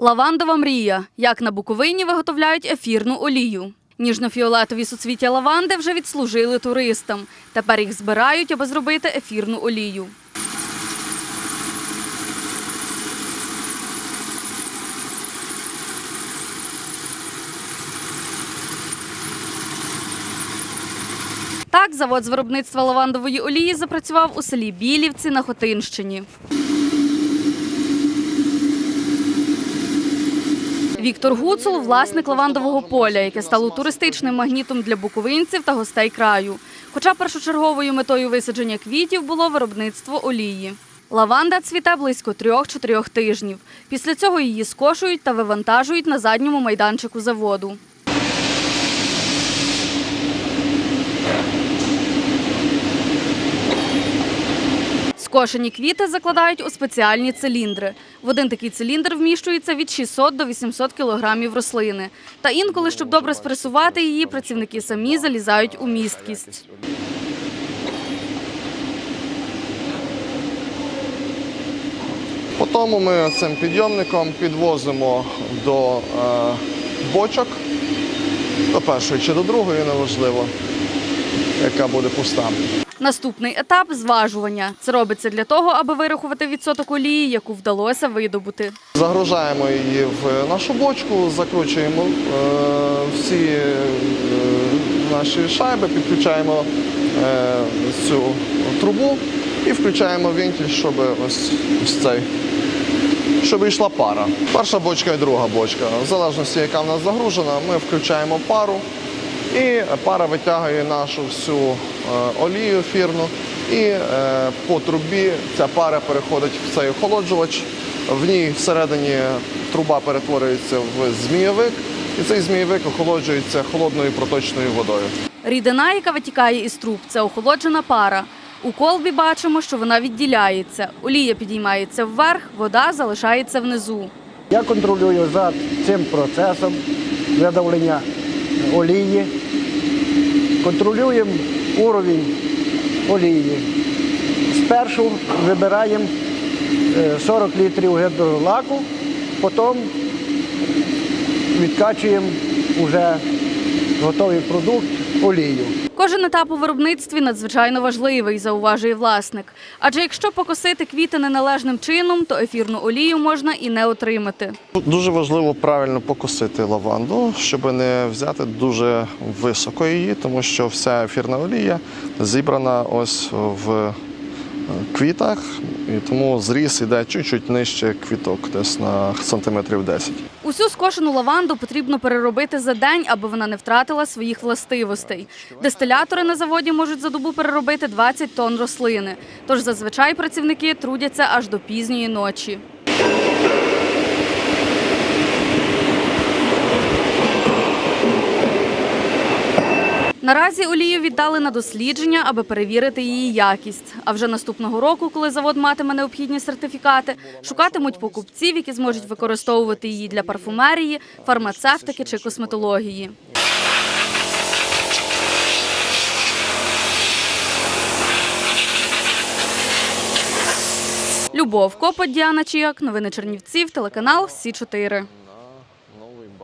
Лавандова мрія. Як на Буковині виготовляють ефірну олію. Ніжно-фіолетові суцвіття лаванди вже відслужили туристам. Тепер їх збирають, аби зробити ефірну олію. Так, завод з виробництва лавандової олії запрацював у селі Білівці на Хотинщині. Віктор Гуцул власник лавандового поля, яке стало туристичним магнітом для буковинців та гостей краю. Хоча першочерговою метою висадження квітів було виробництво олії. Лаванда цвіте близько трьох-чотирьох тижнів. Після цього її скошують та вивантажують на задньому майданчику заводу. Скошені квіти закладають у спеціальні циліндри. В один такий циліндр вміщується від 600 до 800 кілограмів рослини. Та інколи, щоб добре спресувати її, працівники самі залізають у місткість. Потім ми цим підйомником підвозимо до е, бочок, до першої чи до другої, неважливо, яка буде пуста. Наступний етап зважування. Це робиться для того, аби вирахувати відсоток олії, яку вдалося видобути. Загружаємо її в нашу бочку, закручуємо е, всі е, наші шайби, підключаємо е, цю трубу і включаємо вентиль, щоб ось, ось цей. Щоб йшла пара. Перша бочка і друга бочка. В залежності, яка в нас загружена, ми включаємо пару і пара витягує нашу всю олію ефірну. І е, по трубі ця пара переходить в цей охолоджувач. В ній всередині труба перетворюється в змійовик, і цей змійовик охолоджується холодною проточною водою. Рідина, яка витікає із труб, це охолоджена пара. У колбі бачимо, що вона відділяється. Олія підіймається вверх, вода залишається внизу. Я контролюю за цим процесом видавлення олії, контролюємо уровень олії. Спершу вибираємо е, 40 літрів гідролаку, потім відкачуємо вже готовий продукт олію. Кожен етап у виробництві надзвичайно важливий, зауважує власник. Адже якщо покосити квіти неналежним чином, то ефірну олію можна і не отримати. Дуже важливо правильно покосити лаванду, щоб не взяти дуже високо її, тому що вся ефірна олія зібрана ось в квітах, і тому зріз іде чуть-чуть нижче квіток, десь на сантиметрів 10. Усю скошену лаванду потрібно переробити за день, аби вона не втратила своїх властивостей. Дистилятори на заводі можуть за добу переробити 20 тонн рослини. Тож зазвичай працівники трудяться аж до пізньої ночі. Наразі олію віддали на дослідження, аби перевірити її якість. А вже наступного року, коли завод матиме необхідні сертифікати, шукатимуть покупців, які зможуть використовувати її для парфумерії, фармацевтики чи косметології. Любов Копот, Діана Чіяк, новини Чернівців, телеканал Сі 4